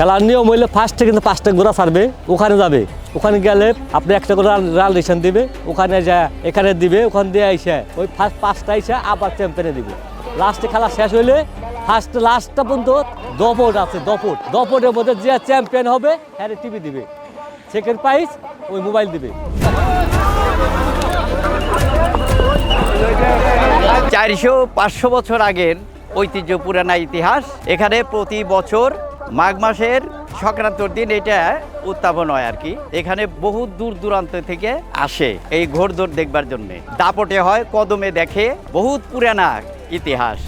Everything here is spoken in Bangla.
খেলার নিয়ম হইলে ফার্স্টে কিন্তু পাঁচটা ঘোড়া ছাড়বে, ওখানে যাবে। ওখানে গেলে আপনি একটা করে রাল রেশন দিবে, ওখানে যা এখানে দিবে, ওখান দিয়ে আইসা, ওই ফার্স্ট পাঁচটা আইসা আবার চ্যাম্পিয়নে দিবে। লাস্টে খেলা শেষ হইলে ফার্স্ট লাস্টটা পর্যন্ত দপট আছে, দপট। দপটের মধ্যে যে চ্যাম্পিয়ন হবে হ্যাঁ টিভি দিবে। সেকেন্ড প্রাইজ ওই মোবাইল দিবে। চারশো পাঁচশো বছর আগের ঐতিহ্য পুরানা ইতিহাস, এখানে প্রতি বছর মাঘ মাসের সংক্রান্তর দিন এটা উত্থাপন হয় আর কি। এখানে বহু দূর দূরান্ত থেকে আসে এই ঘোর দেখবার জন্যে। দাপটে হয়, কদমে দেখে, বহুত পুরানা ইতিহাস।